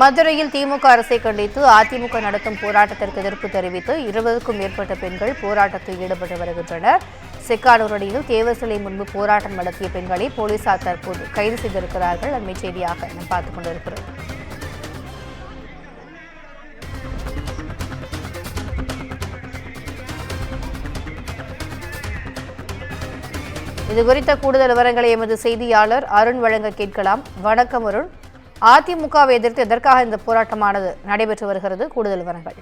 மதுரையில் திமுக அரசை கண்டித்து அதிமுக நடத்தும் போராட்டத்திற்கு எதிர்ப்பு தெரிவித்து இருபதுக்கும் மேற்பட்ட பெண்கள் போராட்டத்தில் ஈடுபட்டு வருகின்றனர். சிக்கானூர் அடியில் தேவர் சிலை முன்பு போராட்டம் நடத்திய பெண்களை போலீசார் தற்போது கைது செய்திருக்கிறார்கள். அண்மை செய்தியாக நாம் பார்த்துக் கொண்டிருக்கிறோம். இது குறித்த கூடுதல் விவரங்களை எமது செய்தியாளர் அருண் வழங்க கேட்கலாம். வணக்கம் அருண். அதிமுகவை எதிர்த்து எதற்காக இந்த போராட்டமானது நடைபெற்று வருகிறது? கூடுதல் விவரங்கள்.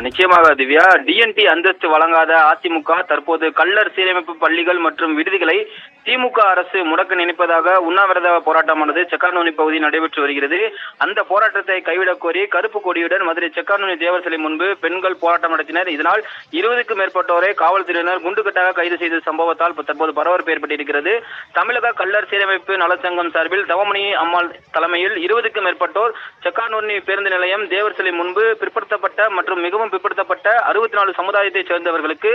நிச்சயமாக திவ்யா. டிஎன்டி அந்தஸ்து வழங்காத அதிமுக தற்போது கள்ளர் சீரமைப்பு பள்ளிகள் மற்றும் விடுதிகளை திமுக அரசு முடக்க நினைப்பதாக உண்ணாவிரத போராட்டமானது செக்கானூனி பகுதியில் நடைபெற்று வருகிறது. அந்த போராட்டத்தை கைவிடக் கோரி கருப்பு கொடியுடன் மதுரை செக்கானூனி தேவர் சிலை முன்பு பெண்கள் போராட்டம் நடத்தினர். இதனால் இருபதுக்கும் மேற்பட்டோரை காவல்துறையினர் குண்டுகட்டாக கைது செய்த சம்பவத்தால் தற்போது பரபரப்பு ஏற்பட்டிருக்கிறது. தமிழக கள்ளர் சீரமைப்பு நலச்சங்கம் சார்பில் தவமணி அம்மாள் தலைமையில் இருபதுக்கும் மேற்பட்டோர் செக்கானூர்னி பேருந்து நிலையம் தேவர் சிலை முன்பு பிற்படுத்தப்பட்ட மற்றும் மிகவும் பிற்படுத்தப்பட்ட அறுபத்தி நாலு சமுதாயத்தைச் சேர்ந்தவர்களுக்கு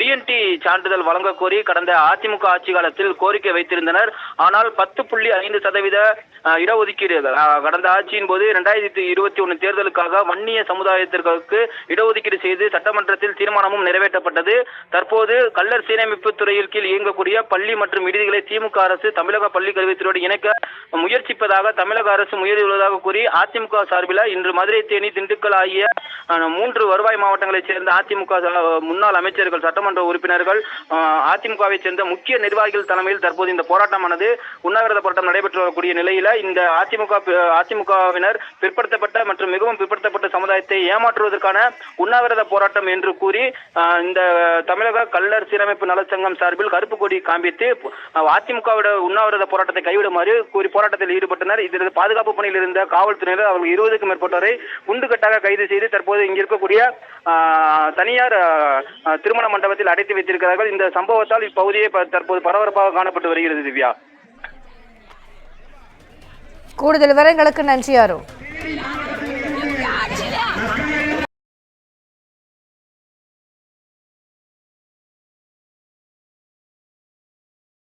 டிஎன்டி சான்றிதழ் வழங்க கோரி கடந்த அதிமுக ஆட்சி காலத்தில் கோரிக்கை வைத்திருந்தனர். ஆனால் பத்து புள்ளி ஐந்து சதவீத இடஒதுக்கீடு கடந்த ஆட்சியின் போது இரண்டாயிரத்தி இருபத்தி ஒன்று தேர்தலுக்காக வன்னிய சமுதாயத்திற்கு இடஒதுக்கீடு செய்து சட்டமன்றத்தில் தீர்மானமும் நிறைவேற்றப்பட்டது. தற்போது கள்ளர் சீரமைப்பு துறையில் கீழ் இயங்கக்கூடிய பள்ளி மற்றும் விடுதிகளை திமுக அரசு தமிழக பள்ளி கல்வித்துறையோடு இணைக்க முயற்சிப்பதாக தமிழக அரசு முயறியுள்ளதாக கூறி அதிமுக சார்பில் இன்று மதுரை தேனி திண்டுக்கல் ஆகிய மூன்று வருவாய் மாவட்டங்களைச் சேர்ந்த அதிமுக முன்னாள் அமைச்சர்கள் சட்டமன்ற உறுப்பினர்கள் அதிமுகவைச் அதிமுகவை சேர்ந்த முக்கிய நிர்வாகிகள் தலைமையில் தற்போது இந்த போராட்டமானது உண்ணாவிரத போராட்டம் நடைபெற்று வரக்கூடிய நிலையில இந்த அதிமுக அதிமுகவினர் பிற்படுத்தப்பட்ட மற்றும் மிகவும் பிற்படுத்தப்பட்ட சமுதாயத்தை ஏமாற்றுவதற்கான உண்ணாவிரத போராட்டம் என்று கூறி இந்த தமிழக கள்ளர் சீரமைப்பு நலச்சங்கம் சார்பில் கருப்பு கொடி காண்பித்து அதிமுகவிட அதிமுகவோட உண்ணாவிரத போராட்டத்தை கைவிடுமாறு கூறி போராட்டத்தில் ஈடுபட்டனர். இதில் பாதுகாப்பு பணியில் இருந்த காவல்துறையினர் அவர்கள் இருபதுக்கும் மேற்பட்டோரை குண்டுகட்டாக கைது செய்து தற்போது இங்க இருக்கக்கூடிய ஆஹ், தனியார் திருமண மண்டபத்தில் அடைத்து வைத்திருக்கிறார்கள். இந்த சம்பவத்தால் இப்பகுதியே தற்போது பரபரப்பாக காணப்பட்டு வருகிறது திவ்யா. கூடுதல் விவரங்களுக்கு நன்றி அருண்.